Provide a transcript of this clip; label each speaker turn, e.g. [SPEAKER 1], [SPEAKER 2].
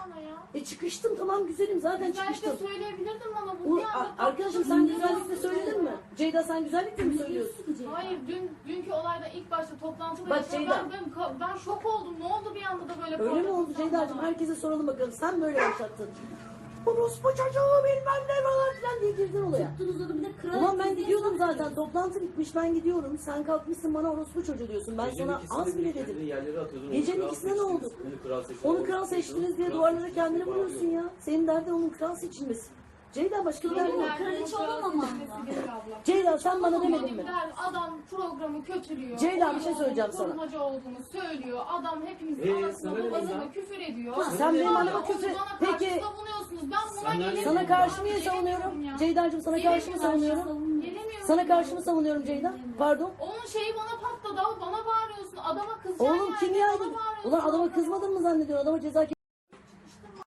[SPEAKER 1] bana ya.
[SPEAKER 2] E çıkıştım tamam güzelim zaten
[SPEAKER 1] Güzellikle
[SPEAKER 2] çıkıştım.
[SPEAKER 1] söyleyebilirdin bana bu
[SPEAKER 2] Uğur, a- arkadaşım sen güzellikle söyledin mi? Ceyda sen güzellikle mi söylüyorsun?
[SPEAKER 1] Hayır dün dünkü olayda ilk başta toplantıda
[SPEAKER 2] Bak
[SPEAKER 1] yaşanan-
[SPEAKER 2] Ceyda.
[SPEAKER 1] ben, ben, ben şok oldum. Ne oldu bir anda da böyle
[SPEAKER 2] Öyle mi oldu Ceyda'cığım?
[SPEAKER 1] bana?
[SPEAKER 2] Herkese soralım bakalım. Sen böyle başlattın. Orospu çocuğu bilmem ne falan filan diye girdin olaya.
[SPEAKER 3] Tuttunuz onu bir de kral.
[SPEAKER 2] Ulan ben gidiyordum zaten. Toplantı bitmiş ben gidiyorum. Sen kalkmışsın bana orospu çocuğu diyorsun. Ben sana az bile dedim. Gecenin ikisinde ne oldu?
[SPEAKER 4] Onu kral seçtiniz.
[SPEAKER 2] Diye duvarlara kendini vuruyorsun ya. Senin derdin onun kral seçilmesi. Ceyda başka bir derdin yok.
[SPEAKER 3] Kraliçe olamam.
[SPEAKER 2] Ceyda sen bana demedin mi?
[SPEAKER 1] Adam programı kötülüyor.
[SPEAKER 2] Ceyda, bir şey söyleyeceğim sana.
[SPEAKER 1] kurmacı olduğunu söylüyor. Adam hepimizin
[SPEAKER 4] Ee,
[SPEAKER 1] anasına babasına küfür ediyor.
[SPEAKER 2] Ha, sen benim anama küfür- Peki- Sana karşı mı savunuyorum? Ceyda'cığım sana karşı mı savunuyorum?
[SPEAKER 1] Gelemiyorum.
[SPEAKER 2] Sana karşı mı savunuyorum Ceyda? Pardon.
[SPEAKER 1] Onun şeyi bana patladı. Bana bağırıyorsun. Adama kızacaksın
[SPEAKER 2] Oğlum
[SPEAKER 1] yani.
[SPEAKER 2] kim
[SPEAKER 1] Bana bağırıyorsun.
[SPEAKER 2] Ulan adama kızmadın mı zannediyorsun? Adama ceza